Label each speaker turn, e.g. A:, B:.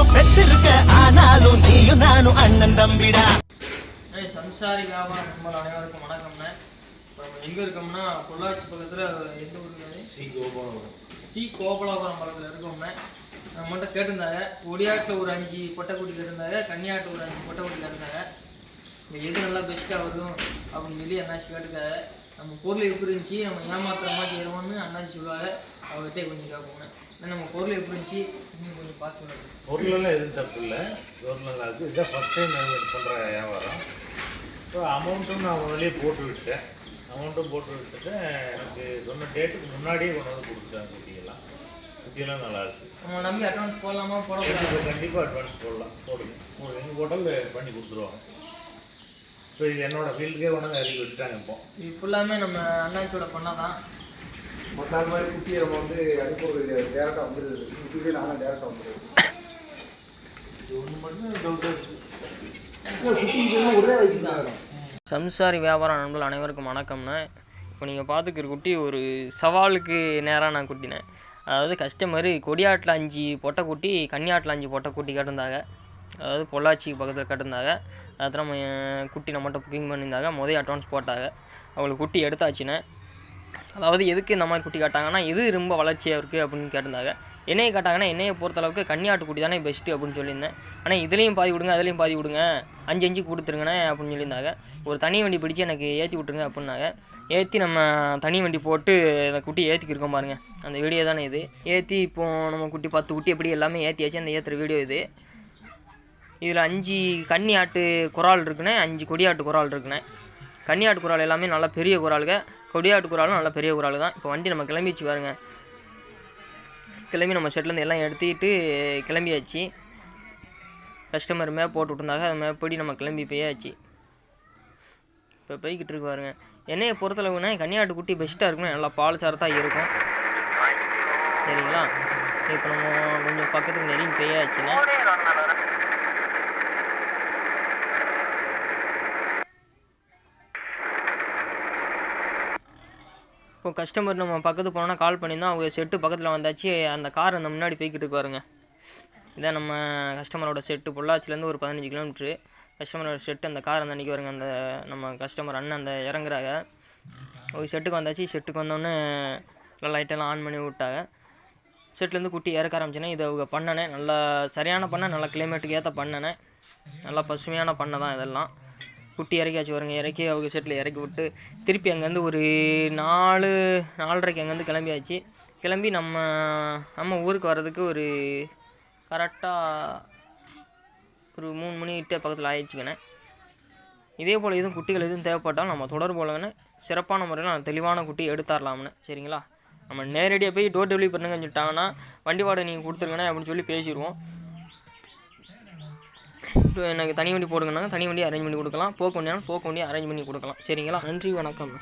A: அப்புறம் பெற்றிருக்க ஆனாலும் நீயும் நானும் அண்ணன் தம்பிடா.
B: ஏய் சம்சாரி வியாபாரம் நண்பர் அனைவருக்கும் வணக்கம்ண்ணே. இப்போ நம்ம எங்கே இருக்கோம்னா பொள்ளாச்சி பக்கத்தில் எந்த ஊருக்கு அது?
C: சி கோபாலம்
B: சி கோபலாபுரம் பக்கத்தில் இருக்கோம்ண்ணே. நம்மகிட்ட கேட்டிருந்தாங்க ஒடியாட்டில் ஒரு அஞ்சு பொட்டைக்குட்டி கேட்டிருந்தாங்க கன்னியாட்டில் ஒரு அஞ்சு பொட்டைக்குட்டி கேட்டிருந்தாங்க இந்த எது நல்லா பெஸ்ட்டாக வரும் அப்படின்னு சொல்லி அண்ணாச்சி கேட்டுக்காங்க நம்ம பொருள் எப்படி இருந்துச்சு நம்ம ஏமாத்துற மாதிரி செய்கிறோம்னு அண்ணாச்சி சொல்லுவாங்க. அவர்கிட்ட கொஞ்சம் கேட்போங்க அண்ணா, நம்ம பொருள் எப்படி இருந்துச்சு இன்னும் கொஞ்சம் பார்த்து.
C: பொருளெல்லாம் எதுவும் தப்பு இல்லை. பொருள் நல்லா இருக்குது இதுதான் ஃபஸ்ட் டைம் நான் இது பண்ணுற வியாபாரம். இப்போ அமௌண்ட்டும் நான் முதல்லயே போட்டு விட்டேன் அமௌண்ட்டும் போட்டு விட்டுட்டு எனக்கு சொன்ன டேட்டுக்கு முன்னாடியே கொண்டு வந்து கொடுத்துட்டாங்க குட்டியெல்லாம். குட்டியெல்லாம் நல்லா இருக்கு.
B: நம்ம நம்பி அட்வான்ஸ் போடலாமா போடக்கூடாது?
C: கண்டிப்பாக அட்வான்ஸ் போடலாம். போடுங்க. போடுங்க எங்கள் ஹோட்டலில் பண்ணி கொடுத்துருவாங்க. இப்போ இது என்னோட ஃபீல்டுக்கே கொண்டு வந்து அறிக்கை விட்டுட்டாங்க இப்போ.
B: இது ஃபுல்லாமே நம்ம அண்ணாச்சியோட பண்ணதான்.
D: மற்ற மாதிரி குட்டியை நம்ம வந்து அனுப்புறது கிடையாது டேரெக்டாக வந்துடுது குட்டியே டேரெக்டாக வந்துடுது
B: சம்சாரி வியாபாரம் நண்பர்கள் அனைவருக்கும் வணக்கம்ண்ணே. இப்போ நீங்கள் பார்த்துக்கிற குட்டி ஒரு சவாலுக்கு நேராக நான் குட்டினேன். அதாவது கஸ்டமரு கொடியாட்டில் அஞ்சு பொட்டை குட்டி கன்னியாட்டில் அஞ்சு பொட்டை குட்டி கட்டிருந்தாங்க. அதாவது பொள்ளாச்சி பக்கத்தில் கட்டிருந்தாங்க. அதில் நம்ம குட்டி நம்மகிட்ட புக்கிங் பண்ணியிருந்தாங்க. முதல் அட்வான்ஸ் போட்டாங்க. அவங்களுக்கு குட்டி எடுத்தாச்சுண்ணே. அதாவது எதுக்கு இந்த மாதிரி குட்டி காட்டாங்கன்னா எது ரொம்ப வளர்ச்சியாக இருக்குது அப்படின்னு கேட்டிருந்தாங்க. என்னையை காட்டாங்கன்னா என்னையை பொறுத்தளவுக்கு கன்னியாட்டு குட்டி தானே பெஸ்ட்டு அப்படின்னு சொல்லியிருந்தேன். ஆனால் இதுலேயும் பாதி விடுங்க அதுலேயும் பாதி விடுங்க. அஞ்சு அஞ்சு கொடுத்துருங்கண்ணே அப்படின்னு சொல்லியிருந்தாங்க. ஒரு தனி வண்டி பிடிச்சி எனக்கு ஏற்றி விட்ருங்க அப்படின்னாங்க. ஏற்றி நம்ம தனி வண்டி போட்டு அந்த குட்டி ஏற்றிக்கிருக்கோம் பாருங்க. அந்த வீடியோ தானே இது. ஏற்றி இப்போது நம்ம குட்டி பத்து குட்டி எப்படி எல்லாமே ஏற்றியாச்சு அந்த ஏற்றுற வீடியோ இது. இதில் அஞ்சு கன்னி ஆட்டு குரால் இருக்குண்ணே அஞ்சு கொடியாட்டு குரால் இருக்குண்ணே. கன்னியாட்டு குரால் எல்லாமே நல்லா பெரிய குராலுங்க கொடியாட்டு குராலும் நல்லா பெரிய குரால் தான் இப்போ வண்டி நம்ம கிளம்பிச்சு பாருங்க. கிளம்பி நம்ம ஷெட்லேருந்து எல்லாம் எடுத்துக்கிட்டு கிளம்பியாச்சு. கஸ்டமர் மேப் போட்டு விட்டுருந்தாங்க. அது மேப் நம்ம கிளம்பி போயாச்சு. இப்போ போய்கிட்டு இருக்கு பாருங்க. என்னையை பொறுத்தளவுனா கன்னியாட்டு குட்டி பெஸ்ட்டாக இருக்கும் நல்லா பால் சாரத்தான் இருக்கும். சரிங்களா? இப்போ நம்ம கொஞ்சம் பக்கத்துக்கு நெருங்கி போயாச்சுன்னா. இப்போ கஸ்டமர் நம்ம பக்கத்து போனோன்னா கால் பண்ணியிருந்தோம் அவங்க செட்டு பக்கத்தில் வந்தாச்சு. அந்த கார் அந்த முன்னாடி போய்கிட்டு இருக்கு பாருங்க. இதான் நம்ம கஸ்டமரோட செட்டு பொள்ளாச்சிலேருந்து ஒரு பதினஞ்சு கிலோமீட்ரு கஸ்டமரோட செட்டு அந்த கார் அந்த அன்றைக்கி வருங்க அந்த நம்ம கஸ்டமர் அண்ணன் அந்த இறங்குறாங்க அவங்க செட்டுக்கு வந்தாச்சு. செட்டுக்கு வந்தோடனே நல்லா லைட்டெல்லாம் ஆன் பண்ணி விட்டாங்க. செட்லேருந்து குட்டி இறக்க ஆரம்பிச்சேனே இதை அவங்க பண்ணனே. நல்லா சரியான பண்ணை நல்லா கிளைமேட்டுக்கு ஏற்ற பண்ணனே. நல்லா பசுமையான பண்ணை தான் இதெல்லாம். குட்டி இறக்கியாச்சு வருங்க இறக்கி அவங்க செட்டில் இறக்கி விட்டு திருப்பி அங்கேருந்து ஒரு நாலு நாலரைக்கு அங்கேருந்து கிளம்பியாச்சு. கிளம்பி நம்ம நம்ம ஊருக்கு வர்றதுக்கு ஒரு கரெக்டாக ஒரு மூணு மணிக்கிட்ட பக்கத்தில் ஆயிடுச்சுக்கண்ணே இதே போல் எதுவும் குட்டிகள் எதுவும் தேவைப்பட்டாலும் நம்ம தொடர்பு கொள்ளுங்கண்ணே. சிறப்பான முறையில் நான் தெளிவான குட்டி எடுத்துரலாம்னு சரிங்களா? நம்ம நேரடியாக போய் டோர் டெலிவரி பண்ணுங்கன்னு சொல்லிட்டாங்கன்னா வண்டி வாடகை நீங்கள் கொடுத்துருங்கண்ணே அப்படின்னு சொல்லி பேசிடுவோம். எனக்கு தனி வண்டி போடுங்கன்னாங்க. தனி வண்டி அரேஞ்ச் பண்ணி கொடுக்கலாம். போக வண்டியாலும் போக வண்டி அரேஞ்ச் பண்ணி கொடுக்கலாம். சரிங்களா? நன்றி வணக்கம்.